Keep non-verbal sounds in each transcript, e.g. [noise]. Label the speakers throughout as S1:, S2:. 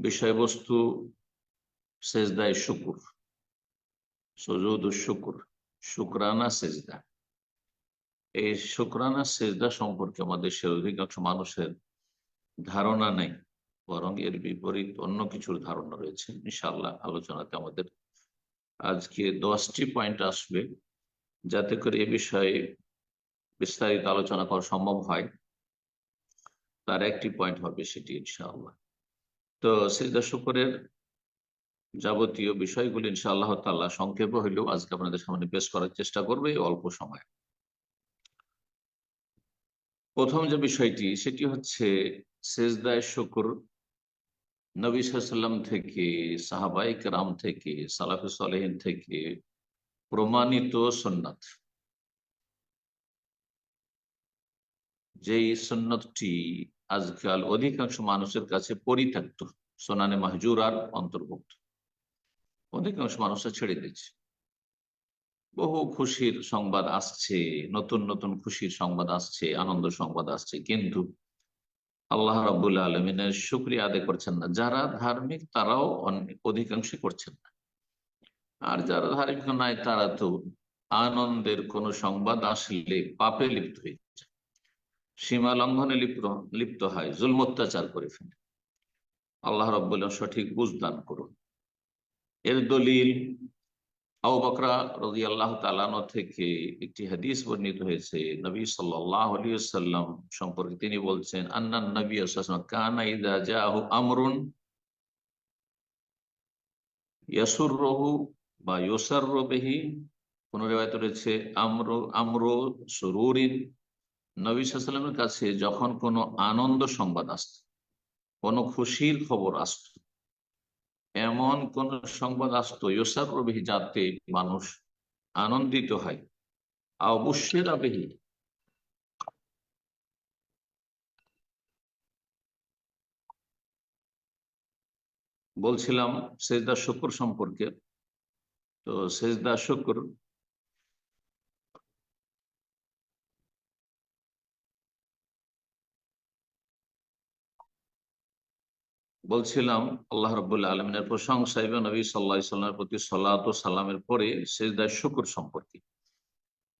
S1: বিষয়বস্তু সেজদায় শুকুর। সজুদ শুকুর, শুক্রানা সেজদা। এই শুক্রানা সেজদা সম্পর্কে আমাদের সে অধিকাংশ মানুষের ধারণা নেই, বরং এর বিপরীত অন্য কিছুর ধারণা রয়েছে। ইনশাল্লাহ আলোচনাতে আমাদের আজকে দশটি পয়েন্ট আসবে, যাতে করে এ বিষয়ে বিস্তারিত আলোচনা করা সম্ভব হয়। তার একটি পয়েন্ট হবে সেটি, ইনশাআল্লাহ। তো সেজদা শুকরের যাবতীয় বিষয়গুলি ইনশাআল্লাহ তাল্লাহ সংক্ষেপে হইলেও আজকে আপনাদের সামনে পেশ করার চেষ্টা করবে অল্প সময়। প্রথম যে বিষয়টি, সেটি হচ্ছে সেজদায় শুকুর। নবী সাল্লাম থেকে সাহাবাইক রাম থেকে, সালাফে সালেহিন থেকে প্রমাণিত সন্ন্যত যেই সন্ন্যতটি আজকাল অধিকাংশ মানুষের কাছে পরিত্যক্ত। সোনানে মাহজুরার অন্তর্ভুক্ত। অধিকাংশ মানুষরা ছেড়ে দিচ্ছে বহু খুশির সংবাদ আসছে, নতুন নতুন খুশির সংবাদ আসছে, আনন্দ সংবাদ আসছে, কিন্তু আল্লাহ রাবুল আলমিনের শুক্রিয়া আদায় করছেন না। যারা ধার্মিক, তারাও অনেক অধিকাংশই করছেন না। আর যারা ধার্মিক নাই তারা তো আনন্দের কোন সংবাদ আসলে পাপে লিপ্ত হয়ে সীমা লঙ্ঘনে লিপ্ত লিপ্ত হয় জুল অত্যাচার করে ফেলে। আল্লাহ রব্বুল্লাহ সঠিক বুঝদান করুন। এর দলিল তালানো থেকে একটি হাদিস বর্ণিত হয়েছে। নবী সাল্লাম সম্পর্কে তিনি বলছেন আন্নান নবী জাহু আমরুন ইয়াসুর রহু বা ইয়সার রবেহি কোন রেবায়ত রয়েছে, আমর আমর সরুরিন নবী সাল্লামের কাছে যখন কোনো আনন্দ সংবাদ আসত, কোনো খুশির খবর আসত, এমন কোন সংবাদ আসতো ইসার রবিহি যাতে মানুষ আনন্দিত হয়। অবশ্যের আবেহি বলছিলাম সেজদা শুকুর সম্পর্কে। তো সেজদা শুকুর বলছিলাম, আল্লাহ রবুল্লা আলমিনের প্রশংসা এবং নবী সাল্লাহ সাল্লামের প্রতি সাল্লাত সাল্লামের পরে সেজদার শুকুর সম্পর্কে।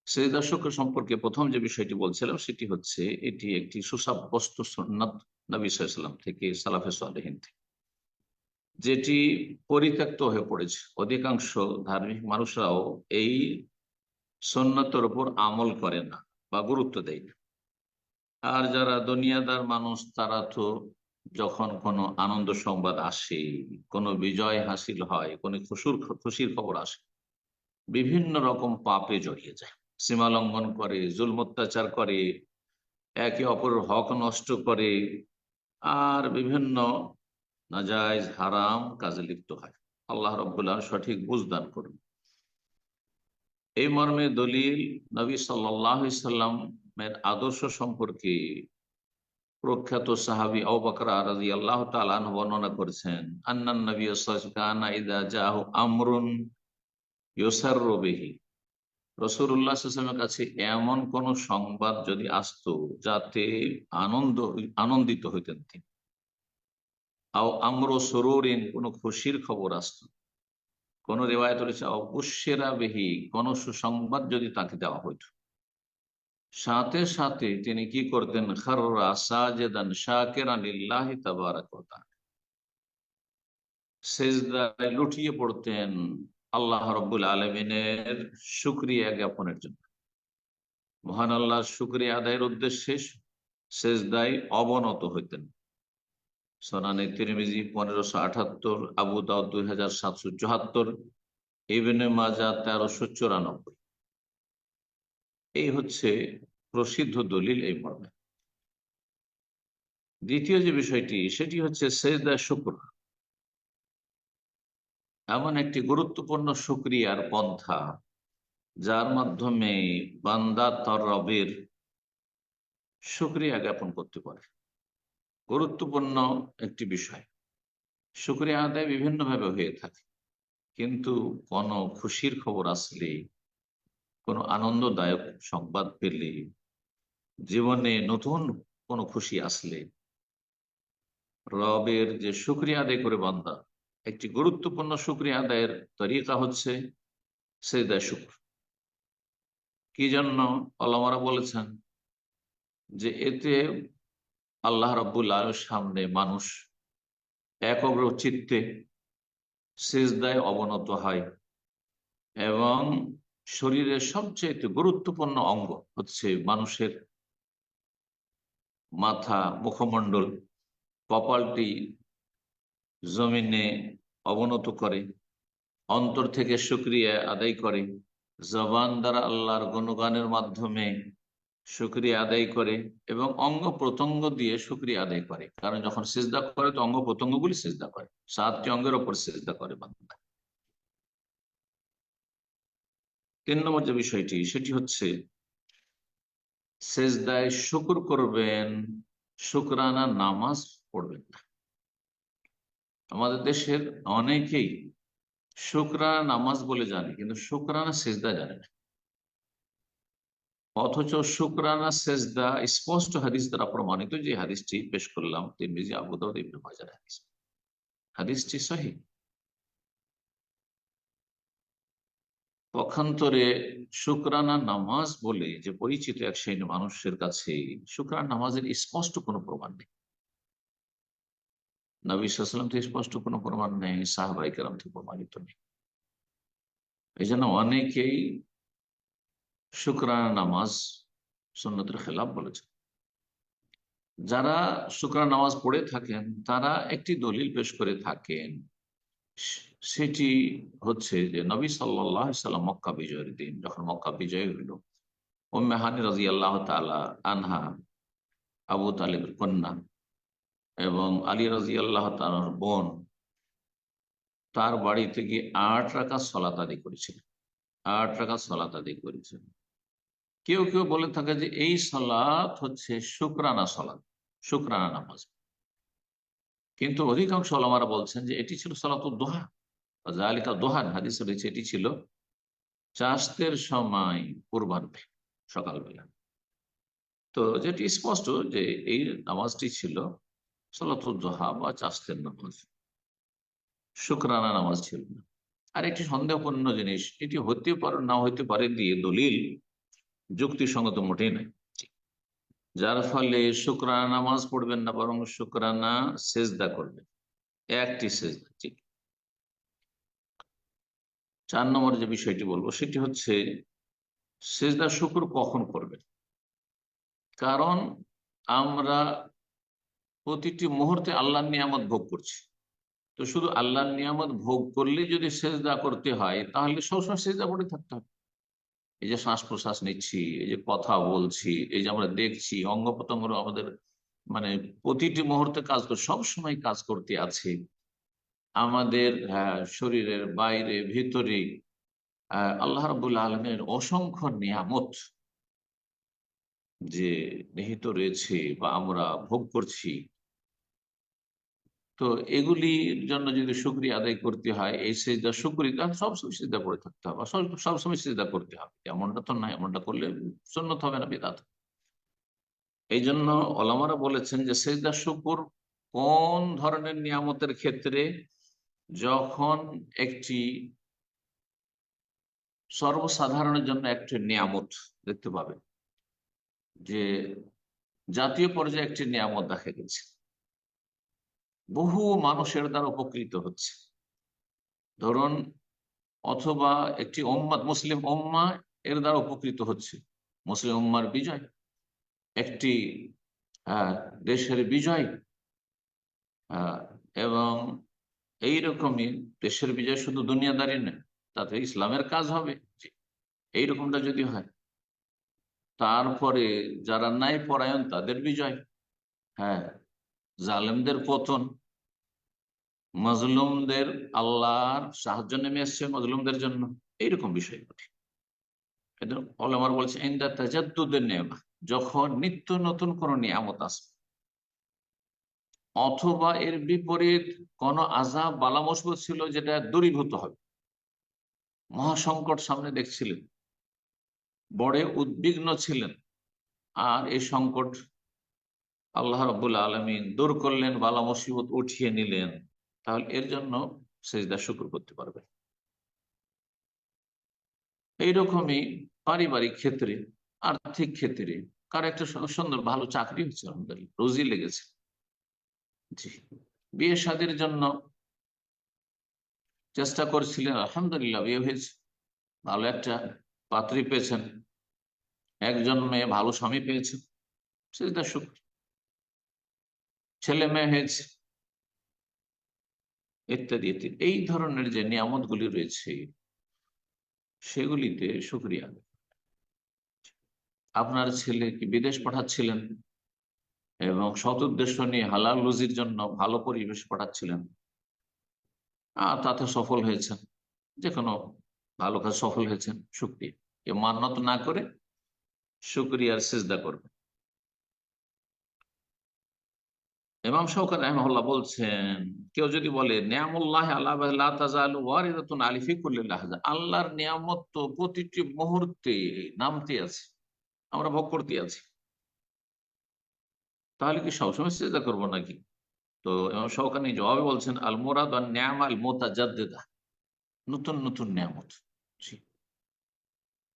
S1: সেজদার শুকুর সম্পর্কে প্রথম যে বিষয়টি বলছিলাম, সেটি হচ্ছে এটি একটি সুসাব্যস্ত সন্ন্যত নবী সাল্লাম থেকে, সালাফে সালেহীন থেকে, যেটি পরিত্যক্ত হয়ে পড়েছে। অধিকাংশ ধার্মিক মানুষরাও এই সন্ন্যতের উপর আমল করে না বা গুরুত্ব দেয় না। আর যারা দুনিয়াদার মানুষ, তারা তো যখন কোনো আনন্দ সংবাদ আসে, কোনো বিজয় হাসিল হয়, কোনো খুশুর খুশির খবর আসে, বিভিন্ন রকম পাপে জড়িয়ে যায়। সীমা লঙ্ঘন করে জুল অত্যাচার করে, একে অপরের হক নষ্ট করে, আর বিভিন্ন নাজায়জ হারাম কাজে লিপ্ত হয়। আল্লাহ রব্বুল্লাহ সঠিক বুঝদান করুন। এই মর্মে দলিল নবী সাল্লাহ সাল্লামের আদর্শ সম্পর্কে প্রখ্যাত সাহাবি অবাকরা রাজি আল্লাহ তালান বর্ণনা করেছেন, আন্নান রসুল্লাহামের কাছে এমন কোন সংবাদ যদি আসত, যাতে আনন্দ, আনন্দিত হইতেন তিনি। আও আমর সরুরিন, কোন খুশির খবর আসত। কোন রেওয়ায়ত রয়েছে অবশ্যেরা বেহি, কোন সুসংবাদ যদি তাকে দেওয়া হইত। সাথে সাথে তিনি কি করতেন? খাররা লুটিয়ে পড়তেন আল্লাহ রব্বুল আলমিনের শুক্রিয়া জ্ঞাপনের জন্য। মহান আল্লাহ শুক্রিয়া আদায়ের উদ্দেশ্যে সেজদায় অবনত হইতেন। সোনানি তিরমিজি পনেরোশো আঠাত্তর আবু দাউদ দুই হাজার সাতশো চুহাত্তর ইবেনে মাজা তেরোশো চুরানব্বই। এই হচ্ছে প্রসিদ্ধ দলিল এই মর্মে। দ্বিতীয় যে বিষয়টি, সেটি হচ্ছে সেজদা শুক্র। এমন একটি গুরুত্বপূর্ণ সুক্রিয়ার পন্থা, যার মাধ্যমে বান্দা তর রবের সুক্রিয়া জ্ঞাপন করতে পারে। গুরুত্বপূর্ণ একটি বিষয় সুক্রিয়া আদায় বিভিন্নভাবে হয়ে থাকে, কিন্তু কোনো খুশির খবর আসলে কোনো আনন্দদায়ক সংবাদ পেলে জীবনে নতুন কোনো খুশি আসলে। রবের যে শুক্রিয়া আদায় করে বান্দা, একটি গুরুত্বপূর্ণ শুক্রিয়া আদায়ের তরিকা হচ্ছে সেজদায় শুক্র। কি জন্য আল্লামারা বলেছেন যে এতে আল্লাহ রব্বুল্লাহ সামনে মানুষ একগ্র চিত্তে সেজদায় অবনত হয় এবং শরীরের সবচেয়ে গুরুত্বপূর্ণ অঙ্গ হচ্ছে মানুষের মাথা, মুখমণ্ডল, কপালটি জমিনে অবনত করে, অন্তর থেকে সুক্রিয়া আদায় করে, জবান দ্বারা আল্লাহর গুণগানের মাধ্যমে সুক্রিয়া আদায় করে এবং অঙ্গ প্রত্যঙ্গ দিয়ে সুক্রিয়া আদায় করে। কারণ যখন সিজদা করে, তো অঙ্গ প্রত্যঙ্গগুলি সিজদা করে। সাতটি অঙ্গের ওপর সিজদা করে বান্দা তিন নম্বর যে বিষয়টি? সেটি হচ্ছে, সেজদায় শুকুর করবেন, শুকরানা নামাজ পড়বেন না। আমাদের দেশের অনেকেই শুকরানা নামাজ বলে জানে, কিন্তু শুকরানা সেজদা জানে না। অথচ শুকরানা সেজদা স্পষ্ট হাদিস দ্বারা প্রমাণিত যে হাদিসটি পেশ করলাম, তিরমিজি, আবু দাউদ, ইবনে মাজার হাদিস। হাদিসটি সহি। পক্ষান্তরে শুকরানা নামাজ বলে যে পরিচিত এক শ্রেণি মানুষের কাছে শুকরানা নামাজের স্পষ্ট কোনো প্রমাণ নেই। নবী সাল্লাম থেকে স্পষ্ট কোনো প্রমাণ নেই, সাহবাই কেরাম থেকে প্রমাণিত নেই। এই জন্য অনেকেই শুক্রানা নামাজ সন্ন্যতের খেলাফ বলেছে যারা শুক্রান নামাজ পড়ে থাকেন, তারা একটি দলিল পেশ করে থাকেন সেটি হচ্ছে যে নবী সাল্লাহ সাল্লাম মক্কা বিজয়ের দিন, যখন মক্কা বিজয় হইল ও মেহানি রাজি আল্লাহ তালা আনহা, আবু তালেবের কন্যা এবং আলী রাজি আল্লাহ তালার বোন, তার বাড়িতে গিয়ে আট রাখা সলাত আদি করেছিলেন আট রাখা সলাত আদি করেছেন কেউ কেউ বলে থাকে যে এই সলাৎ হচ্ছে শুক্রানা সলাৎ শুক্রানা নামাজ। কিন্তু অধিকাংশ আলমারা বলছেন যে এটি ছিল সলাত দোহা। জালিকা দোহান, হাদিস রয়েছে, এটি ছিল চাষতের সময় পূর্বাহ্নে সকালবেলা। তো যেটি স্পষ্ট যে এই নামাজটি ছিল সলাতুদ্দোহা বা চাষতের নামাজ। শুক্রানা নামাজ ছিল না। আর একটি সন্দেহপূর্ণ জিনিস, এটি হতে পারে না হইতে পারে দিয়ে দলিল যুক্তিসঙ্গত মোটেই নাই যার ফলে শুক্রানা নামাজ পড়বেন না, বরং শুক্রানা সেজদা করবেন। একটি সেজদা, ঠিক। চার নম্বর যে বিষয়টি বলব, সেটি হচ্ছে সেজদা শুক্র কখন করবেন? কারণ আমরা প্রতিটি মুহূর্তে আল্লাহর নিয়ামত ভোগ করছি। তো শুধু আল্লাহর নিয়ামত ভোগ করলে যদি সেজদা করতে হয়, তাহলে সবসময় সেজদা করে থাকতে হবে। এই যে শ্বাস প্রশ্বাস নিচ্ছি, এই যে কথা বলছি, এই যে আমরা দেখছি অঙ্গ প্রত্যঙ্গ আমাদের মানে প্রতিটি মুহূর্তে কাজ করে সব সময় কাজ করতে আছে। আমাদের শরীরের বাইরে, ভিতরে আল্লাহ রাবুল্লাহ আলমের অসংখ্য নিয়ামত যে নিহিত রয়েছে বা আমরা ভোগ করছি। তো এগুলির জন্য যদি সুক্রিয়া আদায় করতে হয়, এই সেজদা সুক্রিয়া সবসময় সিদ্ধা করে থাকতে হবে। সবসময় সিদ্ধা করতে হবে। এমনটা তো না এমনটা করলে সন্ন্যত হবে না, বেদাত। এই জন্য ওলামারা বলেছেন যে সেজদা শুকুর কোন ধরনের নিয়ামতের ক্ষেত্রে যখন একটি সর্বসাধারণের জন্য একটি নিয়ামত দেখতে পাবে যে জাতীয় পর্যায়ে একটি নিয়ামত দেখা গেছে। বহু মানুষের দ্বারা উপকৃত হচ্ছে। ধরুন, অথবা একটি ওম্মাদ মুসলিম ওম্মা এর দ্বারা উপকৃত হচ্ছে। মুসলিম ওম্মার বিজয়, একটি দেশের বিজয় এবং এইরকমই দেশের বিজয় শুধু দুনিয়াদারি নয়, তাতে ইসলামের কাজ হবে। এইরকমটা যদি হয়, তারপরে যারা নাই পরায়ণ তাদের বিজয়। হ্যাঁ জালেমদের পতন, মজলুমদের আল্লাহর সাহায্য নেমে এসছে মজলুমদের জন্য, এইরকম বিষয় ঘটে। আমার বলছে, ইন্দা তাজাদ্দুদের নেমা যখন নিত্য নতুন কোন নিয়ামত আসবে অথবা এর বিপরীত কোন আজাব বালা মসবত ছিল যেটা দূরীভূত হবে। মহাসংকট সামনে দেখছিলেন। বড় উদ্বিগ্ন ছিলেন। আর এই সংকট আল্লাহ রবুল আলমিন দূর করলেন, বালা মুসিবত উঠিয়ে নিলেন। তাহলে এর জন্য সেজদা শুক্র করতে পারবে এইরকমই পারিবারিক ক্ষেত্রে, আর্থিক ক্ষেত্রে, কার একটা সুন্দর ভালো চাকরি হচ্ছে আলহামদুলিল্লাহ রোজি লেগেছে। বিয়ে শাদির জন্য চেষ্টা করছিলেন, আলহামদুলিল্লাহ বিয়ে হয়েছে। ভালো একটা পাত্রী পেয়েছেন। একজন মেয়ে, ভালো স্বামী পেয়েছে। সেটা সুখ। ছেলে মেয়ে হয়েছে। ইত্যাদি ইত্যাদি। এই ধরনের যে নিয়ামত গুলি রয়েছে, সেগুলিতে সুক্রিয়া আপনার ছেলে কি বিদেশ পাঠাচ্ছিলেন? এবং সৎ উদ্দেশ্য নিয়ে হালাল রুজির জন্য ভালো পরিবেশ পাঠাচ্ছিলেন। আহ তাতে সফল হয়েছেন। যে কোনো ভালো কাজ সফল হয়েছেন, সুক্রিয়া। এ মান্নত না করে সুক্রিয়ার সেজদা করবে। ইমাম শৌকার রহমল্লাহ বলছেন, কেউ যদি বলে, নিয়ামুল্লাহ আল্লাহ আলিফি কুল্লিল্লাহ আল্লাহর নিয়ামত তো প্রতিটি মুহূর্তে নামতে আছে, আমরা ভোগ করতে আছি। তাহলে কি সবসময় চেষ্টা করব নাকি? তো শৌকানি জবাবে বলছেন, আল মোরাদ নিয়াম আল মোতাজাদ্দেদা। নতুন নতুন নিয়ামত।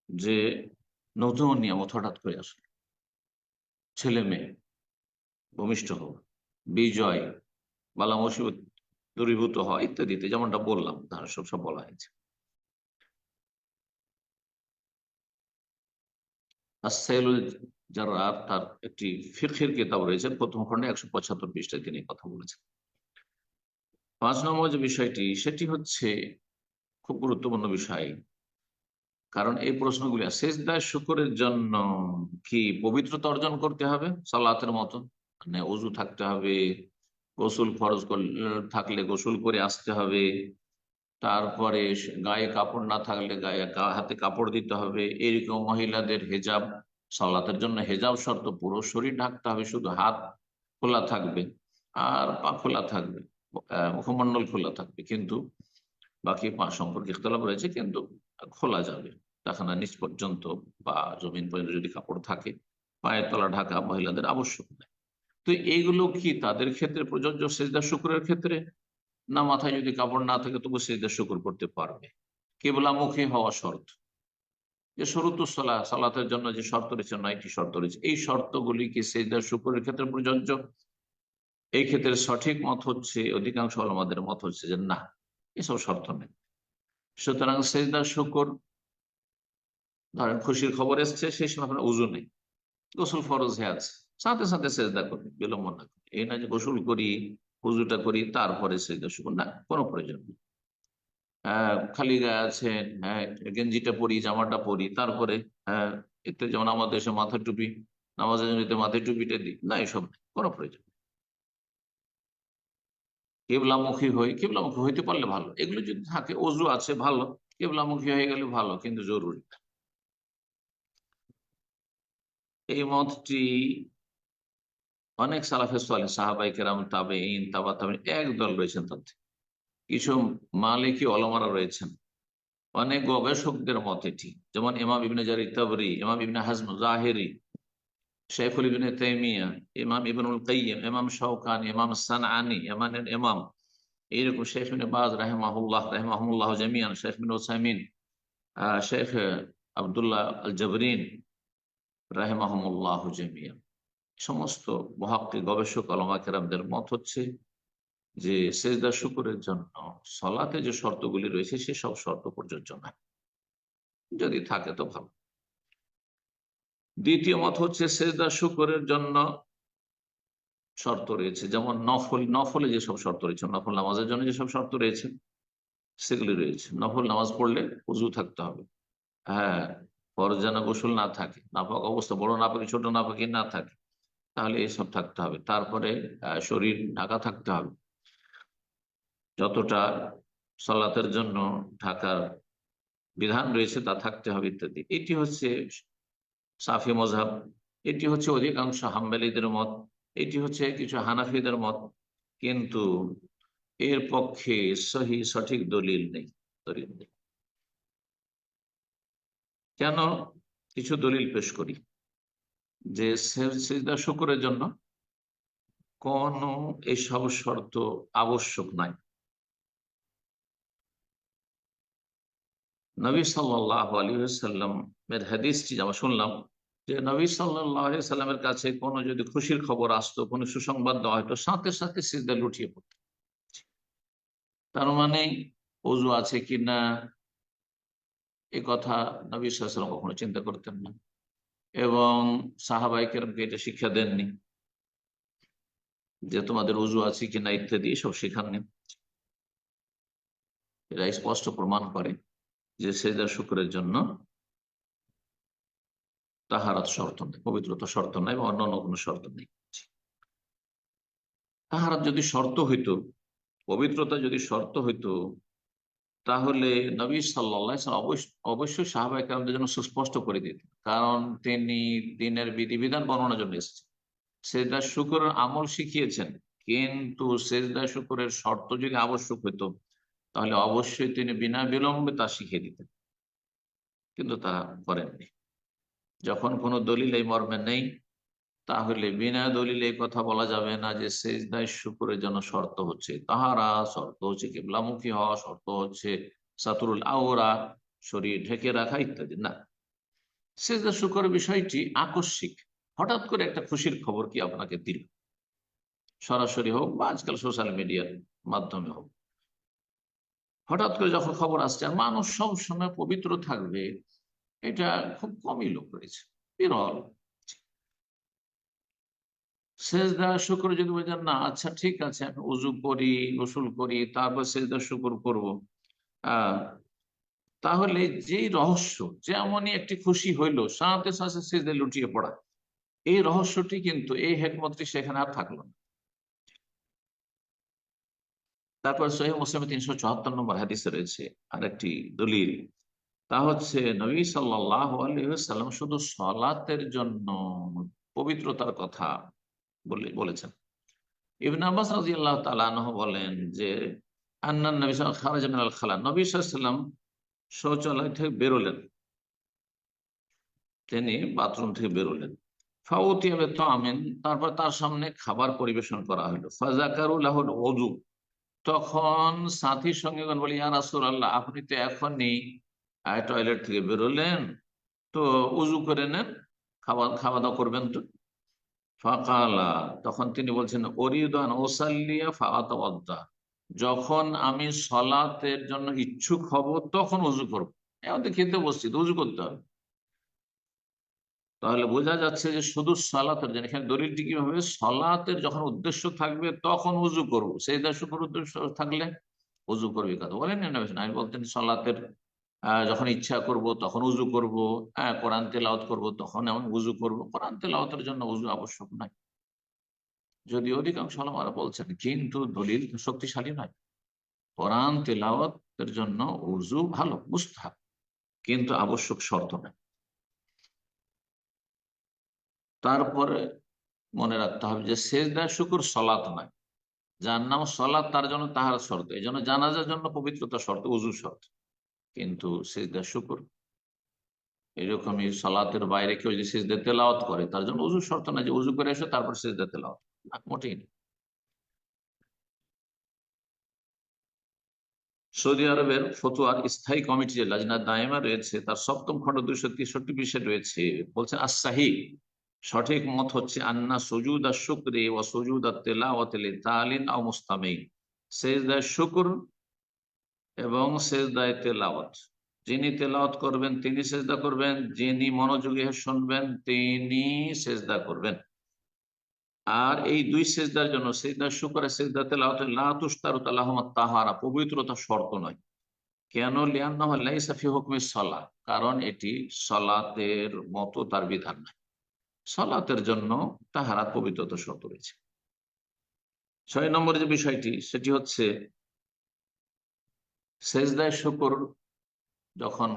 S1: যে নতুন নিয়ামত হঠাৎ করে আসলো। ছেলে মেয়ে, ভূমিষ্ঠ হওয়া বিজয়, বালা মুসিবত দূরীভূত হয় ইত্যাদিতে যেমনটা বললাম তার সব সব বলা হয়েছে। যারা তার একটি ফিরখের কিতাব রয়েছে প্রথম খন্ডে একশো পঁচাত্তর পৃষ্ঠায় তিনি কথা বলেছেন। পাঁচ নম্বর যে বিষয়টি, সেটি হচ্ছে খুব গুরুত্বপূর্ণ বিষয়। কারণ এই প্রশ্নগুলি শেষদায় শুকরের জন্য কি পবিত্রতা অর্জন করতে হবে? সালাতের মতন? মানে উজু থাকতে হবে, গোসল ফরজ থাকলে গোসল করে আসতে হবে, তারপরে গায়ে কাপড় না থাকলে গায়ে হাতে কাপড় দিতে হবে, এরকম মহিলাদের হেজাব সালাতের জন্য হেজাব শর্ত, পুরো শরীর ঢাকতে হবে, শুধু হাত খোলা থাকবে আর পা খোলা থাকবে মুখমন্ডল খোলা থাকবে। কিন্তু বাকি পা সম্পর্কে ইখতলাফ রয়েছে, কিন্তু খোলা যাবে। দেখানা নিচ পর্যন্ত বা জমিন পর্যন্ত যদি কাপড় থাকে, পায়ের তলা ঢাকা মহিলাদের আবশ্যক নেই। তো এইগুলো কি তাদের ক্ষেত্রে প্রযোজ্য সেজদা শুক্রের ক্ষেত্রে? না, মাথায় যদি কাপড় না থাকে, তবু সেজদা শুক্র করতে পারবে। কেবলামুখী হওয়া শর্ত। যে সরুতুসলা সালাতের জন্য যে শর্ত রয়েছে, নয়টি শর্ত রয়েছে। এই শর্তগুলি কি সেজদা শুক্রের ক্ষেত্রে প্রযোজ্য। এই ক্ষেত্রে সঠিক মত হচ্ছে, অধিকাংশ আমাদের মত হচ্ছে যে না, এসব শর্ত নেই। সুতরাং সেজদা শুকুর, ধরেন খুশির খবর এসছে, সেই সময় আপনার উজু নেই। গোসল ফরজ হয়ে আছে। সাথে সাথে সেজদা করি বিলম্ব না করি। এই না যে গোসল করি পুজোটা করি, তারপরে সেজদা শুকুর, না, কোনো প্রয়োজন নেই। খালি গায়ে আছেন হ্যাঁ গেঞ্জিটা পরি, জামাটা পরি, তারপরে হ্যাঁ এতে যেমন আমাদের দেশে মাথার টুপি, নামাজের জন্য মাথায় টুপিটা দিই, না, এসব কোনো প্রয়োজন কেবলামুখী হই, কেবলামুখী হইতে পারলে ভালো, এগুলো যদি থাকে, অজু আছে, ভালো, কেবলামুখী হয়ে গেলে ভালো, কিন্তু জরুরি। এই মতটি অনেক সালাফে সালে সাহাবাই কেরাম তাবে ইন তাবা তাবে এক দল রয়েছেন তাতে কিছু মালিকি অলমারা রয়েছেন। অনেক গবেষকদের মত এটি। যেমন ইমাম ইবিনে জারি তাবরি ইমাম ইবিনে হাজম জাহেরি শেখুল ইবিনে তেমিয়া ইমাম ইবনুল কাইম ইমাম শৌকান ইমাম সানআনি ইমানের ইমাম। এইরকম শেখ ইবিনে বাজ রাহেমাহুল্লাহ রাহেমাহুল্লাহ জামিয়ান শেখ বিন ওসাইমিন শেখ আবদুল্লাহ আল জবরিন রাহেমাহমুল্লাহ জামিয়ান। সমস্ত মহাক্কি গবেষক আলমা কেরামদের মত হচ্ছে যে সেজদা শুকুরের জন্য সলাতে যে শর্তগুলি রয়েছে, সে সব শর্ত প্রযোজ্য নয় যদি থাকে তো ভালো। দ্বিতীয় মত হচ্ছে সেজদা শুকুরের জন্য শর্ত রয়েছে। যেমন নফল, নফলে যেসব শর্ত রয়েছে, নফল নামাজের জন্য যেসব শর্ত রয়েছে, সেগুলি রয়েছে। নফল নামাজ পড়লে উজু থাকতে হবে। হ্যাঁ ফরজ যেন গোসল না থাকে, নাপাক অবস্থা, বড় নাপাকি, ছোট নাপাকি না থাকে, তাহলে এসব থাকতে হবে। তারপরে শরীর ঢাকা থাকতে হবে। যতটা সলাতের জন্য ঢাকার বিধান রয়েছে তা থাকতে হবে ইত্যাদি। এটি হচ্ছে সাফি মজাব এটি হচ্ছে অধিকাংশ হাম্বালিদের মত, এটি হচ্ছে কিছু হানাফিদের মত, কিন্তু এর পক্ষে সহি সঠিক দলিল নেই দলিল নেই। কেন কিছু দলিল পেশ করি? যে শুকুরের জন্য কোন এসব শর্ত আবশ্যক নাই। নবী সাল্লাহ আলী সাল্লামের হাদিসটি আমরা শুনলাম যে নবী সাল্লাহ সাল্লামের কাছে কোনো যদি খুশির খবর আসতো, কোনো সুসংবাদ দেওয়া হতো, সাথে সাথে সিজদা লুটিয়ে পড়ত। তার মানে অজু আছে কি না, এ কথা নবী সাল্লাম কখনো চিন্তা করতেন না। এবং সাহাবাইকেরমকে এটা শিক্ষা দেননি যে তোমাদের উজু আছে কিনা ইত্যাদি সব শেখাননি। এরা স্পষ্ট প্রমাণ করে। যে সেজা শুক্রের জন্য তাহারাত শর্ত নেই, পবিত্রতা শর্ত নাই বা অন্যান্য কোনো শর্ত নেই। তাহারাত যদি শর্ত হইতো, পবিত্রতা যদি শর্ত হইতো, তাহলে নবী সাল্লাহ অবশ্যই সাহাবাহিক আমাদের জন্য সুস্পষ্ট করে দিতেন। কারণ তিনি দিনের বিধিবিধান বর্ণনার জন্য এসেছেন। সেজদা শুকুরের আমল শিখিয়েছেন, কিন্তু সেজদা শুকুরের শর্ত যদি আবশ্যক হইতো তাহলে অবশ্যই তিনি বিনা বিলম্বে তা শিখিয়ে দিতেন। কিন্তু তা করেননি। যখন কোনো দলিল এই মর্মে নেই, তাহলে বিনা দলিলে কথা বলা যাবে না যে সেজদায় শুকুরের জন্য শর্ত হচ্ছে তাহারা, শর্ত হচ্ছে কেবলামুখী হওয়া, শর্ত হচ্ছে সাতুরুল আওরা, শরীর ঢেকে রাখা ইত্যাদি। না। সেজদা শুকুরের বিষয়টি আকস্মিক। হঠাৎ করে একটা খুশির খবর কি আপনাকে দিল? সরাসরি হোক বা আজকাল সোশ্যাল মিডিয়ার মাধ্যমে হোক। হঠাৎ করে যখন খবর আসছে আর মানুষ সব সময় পবিত্র থাকবে, এটা খুব কমই লোক রয়েছে। বিরল। সেজদা, শুক্র যদি বলছেন না আচ্ছা ঠিক আছে, আমি উজু করি, গোসল করি, তারপর সেজদা, শুক্র করব। তাহলে যেই রহস্য, যেমনই একটি খুশি হইল, সাথে সাথে সেজদা লুটিয়ে পড়া, এই রহস্যটি কিন্তু, এই হেকমতটি সেখানে আর থাকল না। তারপর সহি মুসলিম তিনশো চুয়াত্তর নম্বর হাদিসে রয়েছে আরেকটি দলিল। তা হচ্ছে নবী সাল্লাহ আলহাম শুধু সলাতের জন্য পবিত্রতার কথা বলেছেন। ইবিন আব্বাস রাজি আল্লাহ তালাহ বলেন যে আন্নান নবী খারাজ আল খালা। নবী সাল্লাম শৌচালয় থেকে বেরোলেন। তিনি বাথরুম থেকে বেরোলেন। ফাউতি হবে তো আমিন তারপর তার সামনে খাবার পরিবেশন করা হলো ফাজাকারুল অজু তখন সাথীর সঙ্গে বলি, ইয়া রাসুল আল্লাহ আপনি তো এখনই টয়লেট থেকে বেরোলেন, তো উজু করে নেন, খাওয়া খাওয়া দাওয়া করবেন তো? ফাঁকালা, তখন তিনি বলছেন অরিদান ওসাল্লিয়া ফাওয়াতা যখন আমি সলাতের জন্য ইচ্ছুক হব, তখন উজু করব। এখন খেতে বসছি, তো উজু করতে হবে। তাহলে বোঝা যাচ্ছে যে শুধু সলাতের জন্য, এখানে দলিলটি কি হবে? সলাতের যখন উদ্দেশ্য থাকবে, তখন উজু করব। সেই শুকুর উদ্দেশ্য থাকলে উজু করবে কথা বলেন আমি বলতেন সলাতের যখন ইচ্ছা করব, তখন উজু করব হ্যাঁ কোরআন তেলাওত করব, তখন এমন উজু করব। কোরআন তেলাওতের জন্য উজু আবশ্যক নাই। যদি অধিকাংশ আলমারা বলছেন, কিন্তু দলিল শক্তিশালী নয়। কোরআন তেলাওয়াতের জন্য উজু ভালো মুস্তাহ কিন্তু আবশ্যক শর্ত নয় তারপরে মনে রাখতে হবে যে সেজদা, শুকুর সলাত নয়। যার নাম সলাৎ, তার জন্য তাহার শর্ত। এই জন্য জানাজার জন্য পবিত্রতা শর্ত, উজু শর্ত। কিন্তু সেজদা, শুকুর, এরকমই সলাতের বাইরে কেউ যদি সেজদা, তেলাওয়াত করে, তার জন্য উজু শর্ত না যে উজু করে এসে, তারপর সেজদা, তেলাওয়াত। মোটেই নেই সৌদি আরবের ফতুয়ার স্থায়ী কমিটি যে লাজনা দায়মা রয়েছে, তার সপ্তম খণ্ড দুইশো তেষট্টি বিষয় রয়েছে বলছেন আসাহি সঠিক মত হচ্ছে আন্না সজুদা শুক্রে ও সজুদা তেলাওয়াতিল তালিন আও মুস্তামিন। সেজদায় শুকুর এবং সেজদায় তেলাওয়াত। যিনি তেলাওয়াত করবেন, তিনি সেজদা করবেন। যিনি মনোযোগী শুনবেন, তিনি সেজদা করবেন। আর এই দুই সেজদার জন্য সেজদা, শুকরে সেজদা তেলাওয়াত লাতুস্তার তাহারা, পবিত্রতা শর্ত নয়। কেন? লিয়ান্না লাইসাফি হুকমি সলা, কারণ এটি সলাতের মতো তার বিধান নয়। সলাতের জন্য তাহারা পবিত্রতা শর্ত রয়েছে। ছয় নম্বর যে বিষয়টি, সেটি হচ্ছে সেজদায় শুকুর যখন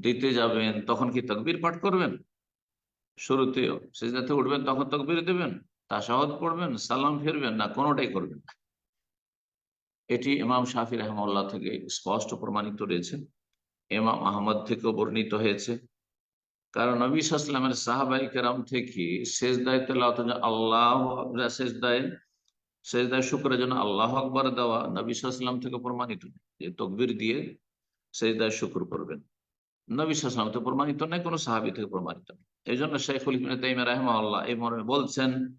S1: দিতে যাবেন, তখন কি তকবির পাঠ করবেন? শুরুতেও সেজদাতে উঠবেন, তখন তকবির দেবেন তাসাহদ পড়বেন, সালাম ফিরবেন, না কোনোটাই করবেন না। এটি ইমাম শাফি রহমাল্লাহ থেকে স্পষ্ট প্রমাণিত রয়েছে। ইমাম আহমদ থেকেও বর্ণিত হয়েছে। কারণ নবী সাহাবাই কেরাম থেকে শেষ দায়িত্ব আল্লাহ শেষ দায় সেজদায় শুক্রের জন্য আল্লাহ আকবর দেওয়া নবী থেকে প্রমাণিত যে তকবির দিয়ে সেজদায় শুক্র করবেন। প্রমাণিত কোনো সাহাবি থেকে প্রমাণিত এই জন্য শেখুল ইবনে রাহিমাহুল্লাহ এই মর্মে বলছেন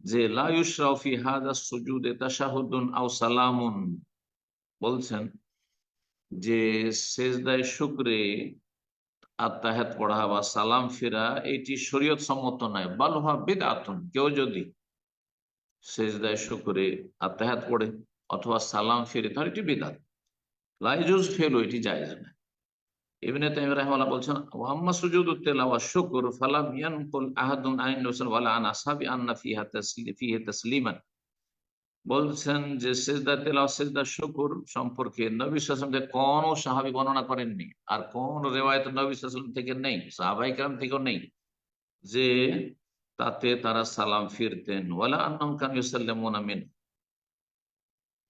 S1: যে, লা ইউশরাউ ফি হাযা সুজুদে তাশাহুদুন আও সালামুন। বলছেন যে, সেজদায় শুক্রে আত্মাহাত পড়া বা সালাম ফেরা, এটি শরীয়ত সম্মত নয়, বালুহা বেদাতুন কেউ যদি সেজদায় শুক্রে আত্মাহাত পড়ে অথবা সালাম ফিরে, তাহলে এটি বেদাত লাইজুজ ফেলো, এটি জায়েজ না ইবনে তাইমিয়া রাহিমাহুল্লাহ বলছেন ওয়া আম্মা সুজুদুত তিলাওয়া শুকর ফালাম ইয়ানকুল আহাদুন আন রাসূল ওয়ালা আন আসহাবি আন্না ফিহা তাসলিমান। বলছেন যে সেজদা তেলা সেজদা শুকুর সম্পর্কে নবী সাসম যে কোন সাহাবি বর্ণনা করেননি আর কোন রেওয়ায়ত নবী সাসম থেকে নেই, সাহাবাই কালাম থেকেও নেই যে তাতে তারা সালাম ফিরতেন। ওয়ালা আন্নম কান ইউসাল্লামুন আমিন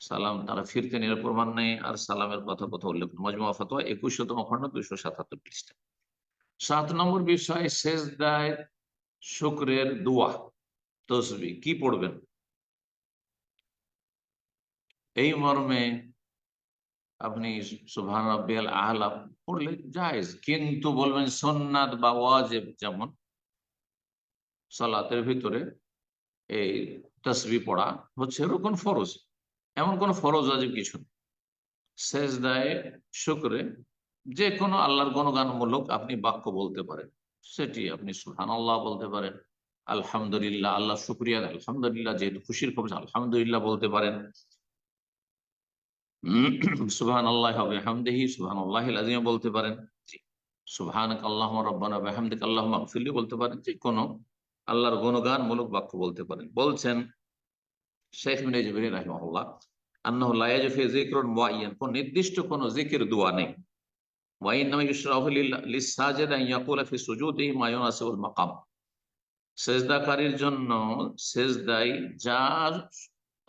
S1: সালাম, তারা ফিরতেন এর প্রমাণ নেই আর সালামের কথা কথা উল্লেখ মজমা ফতোয়া একুশ শতম খন্ড দুশো সাতাত্তর পৃষ্ঠা। সাত নম্বর বিষয় শেষদায় শুক্রের দোয়া, তসবি, কি পড়বেন? এই মর্মে আপনি সুবহান রাব্বিয়াল আলা পড়লে জায়েজ। কিন্তু বলবেন সুন্নাত বা ওয়াজিব যেমন সালাতের ভিতরে এই তসবি পড়া হচ্ছে রুকন ফরজ। এমন কোন ফরজ ওয়াজিব কিছু নেই। সেজদায় শুক্রে যে কোনো আল্লাহর গণগানমূলক আপনি বাক্য বলতে পারেন। সেটি আপনি সুহান আল্লাহ বলতে পারেন। আলহামদুলিল্লাহ আল্লাহ শুক্রিয়া আলহামদুলিল্লাহ যেহেতু খুশির খবর আলহামদুলিল্লাহ বলতে পারেন। [clears throat] সুবহান আল্লাহ হবে হামদেহি সুবহান আল্লাহ আজিম বলতে পারেন। সুবহান আল্লাহ রব্বানা আল্লাহ বলতে পারেন। যে কোনো আল্লাহর গুণগানমূলক বাক্য বলতে পারেন। বলছেন শেখ মিনে জবির রাহিমাহুল্লাহ কোন নির্দিষ্ট কোন জিকির দোয়া নেই। ওয়া ইন্নামা ইউশরাহু লিস-সাজিদ আন ইয়াকুলা ফি সুজুদিহি মা ইউনাসিবুল মাকাম। সেজদাকারীর জন্য সেজদায় যা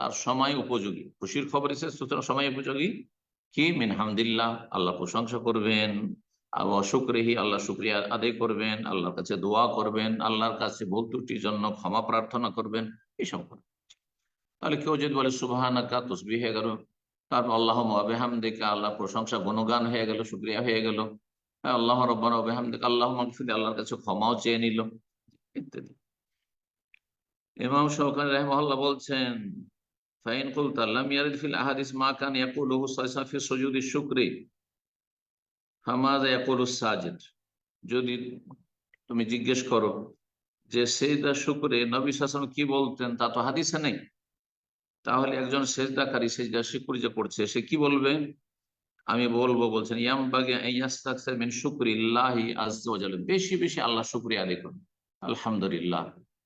S1: তার সময় উপযোগী। খুশির খবর এসেছে, সুতরাং সময় উপযোগী। কি? মিন হামদিল্লাহ, আল্লাহ প্রশংসা করবেন। শুক্রেহি আল্লাহ শুক্রিয়া আদায় করবেন, আল্লাহর কাছে দোয়া করবেন, আল্লাহর কাছে ভুল ত্রুটির জন্য ক্ষমা প্রার্থনা করবেন এইসব করবেন তাহলে কেউ যদি বলে, সুবাহানাকা তসবি হয়ে গেল। তারপর আল্লাহ আবেহাম দেখে আল্লাহ প্রশংসা গুণগান হয়ে গেল, শুক্রিয়া হয়ে গেল। আল্লাহ রব্বান আবেহাম দেখে আল্লাহ মাকফিদে আল্লাহর কাছে ক্ষমাও চেয়ে নিল, ইত্যাদি। ইমাম সহকারী রহমহল্লা বলছেন যদি তুমি জিজ্ঞেস করো যে সেজদা শুকরে নবী সাল্লাল্লাহু কি বলতেন, তা তো হাদিসে নেই। তাহলে একজন সেজদাকারী সেজদা শুকরি যে করছে, সে কি বলবে? আমি বলব, বলছেন ইয়াম বাগে ইয়াস্তাকসির মিন শুকরিল্লাহি জাল্লা বেশি বেশি আল্লাহ শুকরিয়া আদায় করুন। আলহামদুলিল্লাহ।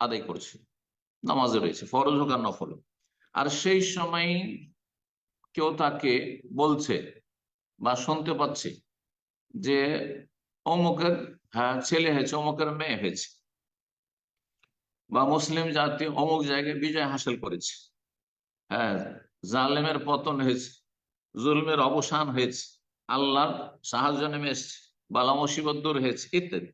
S1: আদায় করছে। নামাজে রয়েছে, ফরজ হোক আর নফল আর সেই সময় কেউ তাকে বলছে বা শুনতে পাচ্ছে যে অমুকের হ্যাঁ ছেলে হয়েছে, অমুকের মেয়ে হয়েছে বা মুসলিম জাতি অমুক জায়গায় বিজয় হাসিল করেছে। হ্যাঁ জালেমের পতন হয়েছে, জুলমের অবসান হয়েছে, আল্লাহর সাহায্য নেমে এসছে বালা মুসিবত দূর হয়েছে, ইত্যাদি।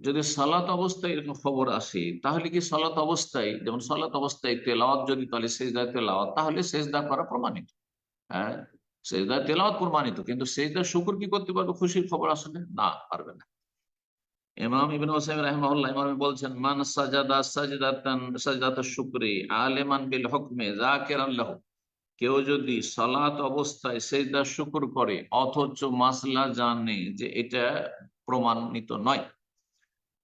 S1: যদি সালাত অবস্থায় এরকম খবর আসে, তাহলে কি সালাত অবস্থায়, যেমন সালাত অবস্থায় তেলাওয়াত যদি তাহলে সেজদা তেলাওয়াত, তাহলে সেজদা করা প্রমাণিত। হ্যাঁ? সেজদা তেলাওয়াত প্রমাণিত, কিন্তু সেজদা শুকুর কি করতে পারবে? খুশির খবর আসলে না, পারবে না। ইমাম ইবনে ওসাইম রাহিমাহুল্লাহ ইমাম বলছেন, মান সাজাদা সাজদাতান সাজদাত শুকরি আলেমান বিল হুকমে যাকিরান লাহু। কেউ যদি সালাত অবস্থায় সেজদা শুকুর করে, অথচ মাসলা জানে যে এটা প্রমাণিত নয়।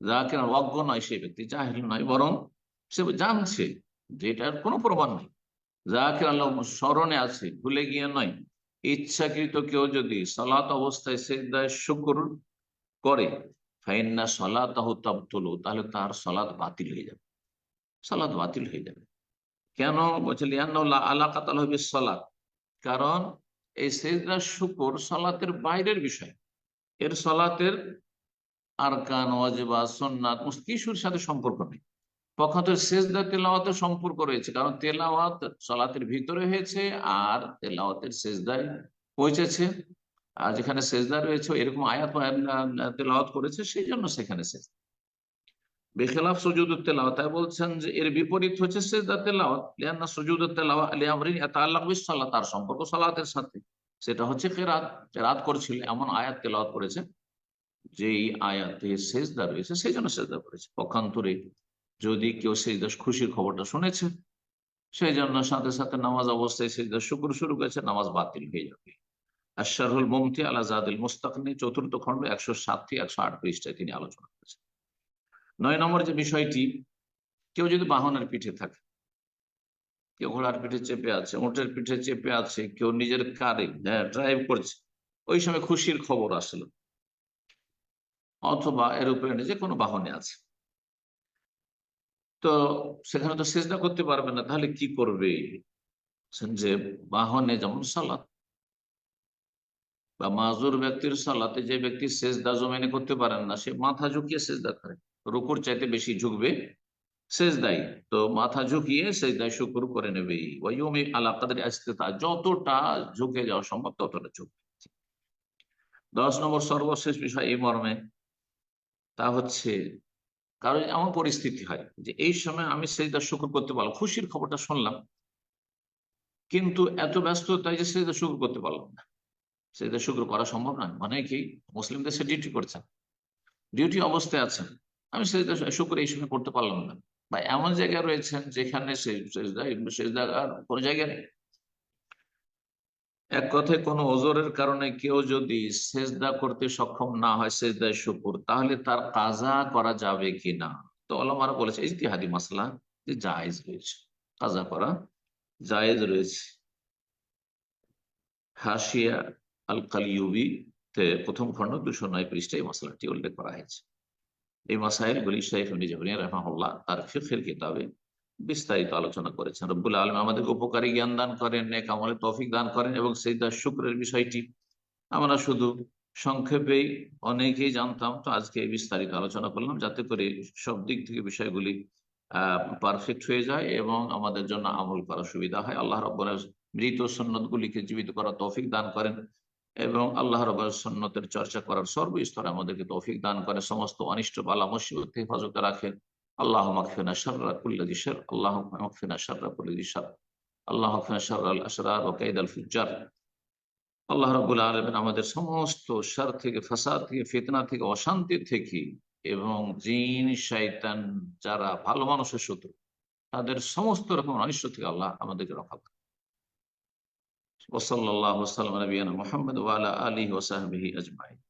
S1: যাকে অজ্ঞ নয় সেই ব্যক্তি, জাহিল নয়, বরং সে জানছে যে এটার কোনো প্রমাণ নেই। যাকে আল্লাহ স্মরণে আছে, ভুলে গিয়ে নয়। ইচ্ছাকৃত কেউ যদি সালাত অবস্থায় সেজদায় শুকুর করে, ফাইন্না সলাতাহ তাবতুলু, তাহলে তার সলাৎ বাতিল হয়ে যাবে। সালাত বাতিল হয়ে যাবে। কেন? বলছে আল্লাহ কাতাল হবে সলাৎ কারণ এই সেজদা শুকুর সলাতের বাইরের বিষয়। এর সলাতের আরকান, ওয়াজিবা সন্ন্যাত কিছুর সাথে সম্পর্ক নেই। পক্ষান্তর সেজদা তেলাওয়াতের সম্পর্ক রয়েছে, কারণ তেলাওয়াত সলাতের ভিতরে হয়েছে আর তেলাওয়াতের সেজদায় পৌঁছেছে। আর যেখানে সেজদা রয়েছে, এরকম আয়াত তেলাওয়াত করেছে সেই জন্য সেখানে সেজদা। বেখেলাফ সজুদ তেলাওয়াত, তাই বলছেন যে এর বিপরীত হচ্ছে সেজদা তেলাওয়াত লিয়ান্না সজুদ তেলাওয়াত লিয়ামরিন ইয়াতাআল্লাক বিসসালাত তার সম্পর্ক সালাতের সাথে। সেটা হচ্ছে কেরাত কেরাত করছিল, এমন আয়াত তেলাওয়াত করেছে। যেই আয়াতে সেজদা রয়েছে সেই জন্য সেজদা করেছে। পক্ষান্তরে যদি কেউ সেজদা, খুশির খবরটা শুনেছে সেই জন্য সাথে সাথে নামাজ অবস্থায় সেজদা শুক্র শুরু করেছে, নামাজ বাতিল হয়ে যাবে। আশারুল মমতি আলা জাদিল মুস্তাকনি চতুর্থ খণ্ড একশো সাত থেকে একশো আট পৃষ্ঠায় তিনি আলোচনা করেছেন। নয় নম্বর যে বিষয়টি, কেউ যদি বাহনের পিঠে থাকে, কেউ ঘোড়ার পিঠে চেপে আছে, উঁটের পিঠে চেপে আছে, কেউ নিজের কারে ড্রাইভ করছে, ওই সময় খুশির খবর আসলো। অথবা এরোপ্লেনে যে কোনো বাহনে আছে। তো সেখানে তো সেজদা করতে পারবে না, তাহলে কি করবে? যে বাহনে যেমন সালাত বা মাজুর ব্যক্তির সালাতে যে ব্যক্তি সেজদা জমেনে করতে পারেন না, সে মাথা ঝুঁকিয়ে সেজদা করে। রুকুর চাইতে বেশি ঝুঁকবে সেজদাই। তো মাথা ঝুঁকিয়ে সেজদায় শুকুর করে নেবে ওই আল্লাহ তাদের আসতে তা যতটা ঝুঁকে যাওয়া সম্ভব ততটা ঝুঁকবে। দশ নম্বর সর্বশেষ বিষয় এই মর্মে। তা হচ্ছে কারণ এমন পরিস্থিতি হয় যে এই সময় আমি সেজদা শুকুর করতে পারলাম খুশির খবরটা শুনলাম কিন্তু এত ব্যস্ত তাই যে সেজদা শুকুর করতে পারলাম না সেজদা শুকুর করা সম্ভব নয় মানে কি মুসলিম দেশে ডিউটি করছেন ডিউটি অবস্থায় আছেন আমি সেজদা শুকুর এই সময় করতে পারলাম না বা এমন জায়গায় রয়েছেন যেখানে সেজদা আর কোনো জায়গায় নেই এক কথায় কোনো ওজোরের কারণে কেউ যদি সেজদা করতে সক্ষম না হয়, সেজদায় শুকুর, তাহলে তার কাজা করা যাবে কি না তো আলমারা বলেছে ইতিহাদি মাসলা যে জায়েজ রয়েছে, কাজা করা জায়েজ রয়েছে। হাসিয়া আল কালিউবি তে প্রথম খণ্ড দুশো নয় পৃষ্ঠায় মশলাটি উল্লেখ করা হয়েছে। এই মাসাইল গুলি শেখ রহমাল্লাহ তার ফিখের কিতাবে বিস্তারিত আলোচনা করেছেন। রব্বুল আলম আমাদেরকে উপকারী জ্ঞান দান করেন, নেক আমলে তফিক দান করেন এবং সেই তার শুক্রের বিষয়টি আমরা শুধু সংক্ষেপেই অনেকেই জানতাম। তো আজকে বিস্তারিত আলোচনা করলাম যাতে করে সব দিক থেকে বিষয়গুলি পারফেক্ট হয়ে যায় এবং আমাদের জন্য আমল করা সুবিধা হয়। আল্লাহ রব্বর মৃত সন্ন্যত গুলিকে জীবিত করার তৌফিক দান করেন এবং আল্লাহ রব্বর সন্ন্যতের চর্চা করার সর্বস্তরে আমাদেরকে তৌফিক দান করে সমস্ত অনিষ্ট বালা মুসিবত হেফাজতে রাখেন। আল্লাহ মাকফিনা শাররা শার শার আমাদের সমস্ত সার থেকে, ফাসাদ থেকে, ফিতনা থেকে, অশান্তি থেকে এবং জিন শৈতান যারা ভালো মানুষের শত্রু, তাদের সমস্ত রকম অনিষ্ট থেকে আল্লাহ আমাদেরকে রক্ষা করে ওসল্লাহ নবীনা মোহাম্মদ ওয়ালা আলী ওসাহবিহি আজমাই